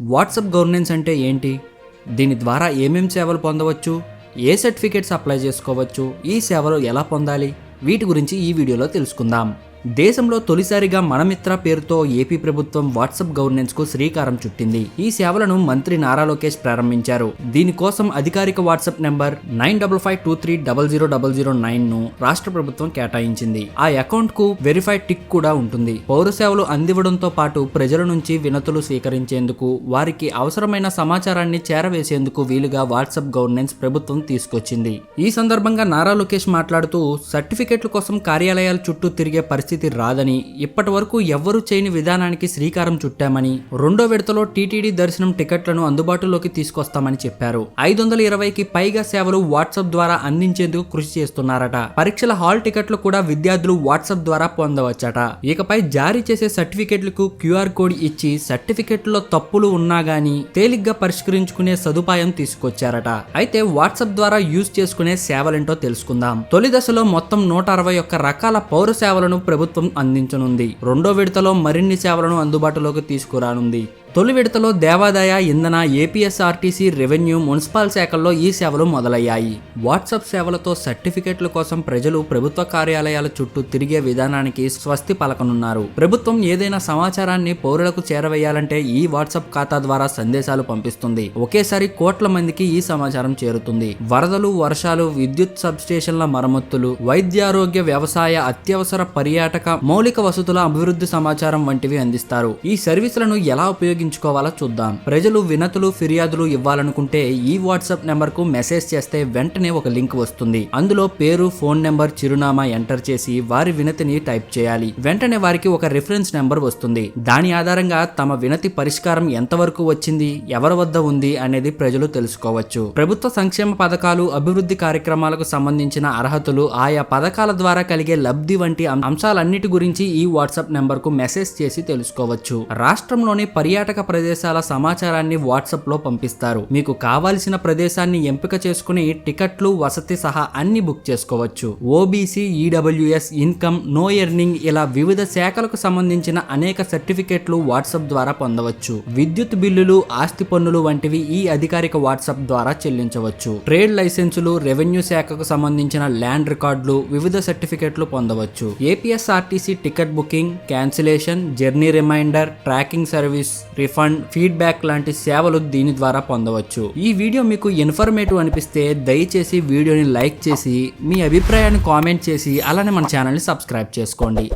WhatsApp governance అంటే ఏంటి? దీని ద్వారా ఏమేం సేవలు పొందవచ్చు? ఏ సర్టిఫికేట్స్ అప్లై చేసుకోవచ్చు? ఈ సేవలు ఎలా పొందాలి? వీటి గురించి ఈ వీడియోలో తెలుసుకుందాం. దేశంలో తొలిసారిగా మనమిత్ర పేరుతో ఏపీ ప్రభుత్వం వాట్సాప్ గవర్నెన్స్కు శ్రీకారం చుట్టింది. ఈ సేవలను మంత్రి నారా లోకేష్ ప్రారంభించారు. దీనికోసం అధికారిక WhatsApp number nine double five two three double zero double zero నైన్ను రాష్ట్ర ప్రభుత్వం కేటాయించింది. ఆ అకౌంట్కు వెరిఫైడ్ టిక్ కూడా ఉంటుంది. పౌర సేవలు అందివ్వడంతో పాటు ప్రజల నుంచి వినతులు స్వీకరించేందుకు వారికి అవసరమైన సమాచారాన్ని చేరవేసేందుకు వీలుగా వాట్సాప్ గవర్నెన్స్ ప్రభుత్వం తీసుకొచ్చింది. ఈ సందర్భంగా నారా లోకేష్ మాట్లాడుతూ సర్టిఫికెట్ల కోసం కార్యాలయాల చుట్టూ తిరిగే పరిస్థితి రాదని ఇప్పటి వరకు ఎవ్వరూ చేయని విధానానికి శ్రీకారం చుట్టామని రెండో విడతలో టీటీడీ దర్శనం టికెట్లను అందుబాటులోకి తీసుకొస్తామని చెప్పారు. ఐదు వందల ఇరవైకి పైగా సేవలు వాట్సాప్ ద్వారా అందించేందుకు కృషి చేస్తున్నారట. పరీక్షల హాల్ టికెట్లు కూడా విద్యార్థులు వాట్సాప్ ద్వారా పొందవచ్చట. ఇకపై జారీ చేసే సర్టిఫికెట్లకు క్యూఆర్ కోడ్ ఇచ్చి సర్టిఫికెట్లో తప్పులు ఉన్నా గానీ తేలిగ్గా పరిష్కరించుకునే సదుపాయం తీసుకొచ్చారట. అయితే వాట్సాప్ ద్వారా యూజ్ చేసుకునే సేవలేంటో తెలుసుకుందాం. తొలి దశలో మొత్తం నూట అరవై ఒక్క రకాల పౌర సేవలను ప్రభుత్వం అందించనుంది. రెండో విడతలో మరిన్ని సేవలను అందుబాటులోకి తీసుకురానుంది. తొలి విడతలో దేవాదాయ ఇంధన ఏపీఎస్ఆర్టీసీ రెవెన్యూ మున్సిపల్ శాఖల్లో ఈ సేవలు మొదలయ్యాయి. వాట్సాప్ సేవలతో సర్టిఫికెట్ల కోసం ప్రజలు ప్రభుత్వ కార్యాలయాల చుట్టూ తిరిగే విధానానికి స్వస్తి పలకనున్నారు. ప్రభుత్వం ఏదైనా సమాచారాన్ని పౌరులకు చేరవేయాలంటే ఈ వాట్సాప్ ఖాతా ద్వారా సందేశాలు పంపిస్తుంది. ఒకేసారి కోట్ల మందికి ఈ సమాచారం చేరుతుంది. వరదలు వర్షాలు విద్యుత్ సబ్స్టేషన్ల మరమ్మతులు వైద్యారోగ్య వ్యవసాయ అత్యవసర పర్యాటక మౌలిక వసతుల అభివృద్ధి సమాచారం వంటివి అందిస్తారు. ఈ సర్వీసులను ఎలా ఉపయోగించుకోవాలో చూద్దాం. ప్రజలు వినతులు ఫిర్యాదులు ఇవ్వాలనుకుంటే ఈ వాట్సాప్ నెంబర్కు మెసేజ్ చేస్తే వెంటనే ఒక లింక్ వస్తుంది. అందులో పేరు ఫోన్ నెంబర్ చిరునామా ఎంటర్ చేసి వారి వినతిని టైప్ చేయాలి. వెంటనే వారికి ఒక రిఫరెన్స్ నెంబర్ వస్తుంది. దాని ఆధారంగా తమ వినతి పరిష్కారం ఎంతవరకు వచ్చింది ఎవరి వద్ద ఉంది అనేది ప్రజలు తెలుసుకోవచ్చు. ప్రభుత్వ సంక్షేమ పథకాలు అభివృద్ధి కార్యక్రమాలకు సంబంధించిన అర్హతలు ఆయా పథకాల ద్వారా కలిగే లబ్ధి వంటి అంశాలన్నిటి గురించి ఈ వాట్సాప్ నెంబర్కు మెసేజ్ చేసి తెలుసుకోవచ్చు. రాష్ట్రంలోని పర్యాటక ప్రదేశాల సమాచారాన్ని వాట్సాప్లో పంపిస్తారు. మీకు కావాల్సిన ప్రదేశాన్ని ఎంపిక చేసుకుని టికెట్లు వసతి సహా అన్ని బుక్ చేసుకోవచ్చు. OBC EWS income no earning ఇలా వివిధ శాఖలకు సంబంధించిన అనేక సర్టిఫికెట్లు వాట్సాప్ ద్వారా పొందవచ్చు. విద్యుత్ బిల్లులు ఆస్తి పన్నులు వంటివి ఈ అధికారిక వాట్సాప్ ద్వారా చెల్లించవచ్చు. ట్రేడ్ లైసెన్సులు రెవెన్యూ శాఖకు సంబంధించిన ల్యాండ్ రికార్డులు వివిధ సర్టిఫికెట్లు పొందవచ్చు. APSRTC ticket booking cancellation journey reminder tracking service refund feedback లాంటి సేవలు దీని ద్వారా పొందవచ్చు. ఈ వీడియో మీకు ఇన్ఫర్మేటివ్ అనిపిస్తే దయచేసి వీడియోని లైక్ చేసి మీ అభిప్రాయాన్ని కామెంట్ చేసి అలానే మన ఛానల్ని సబ్స్క్రైబ్ చేసుకోండి.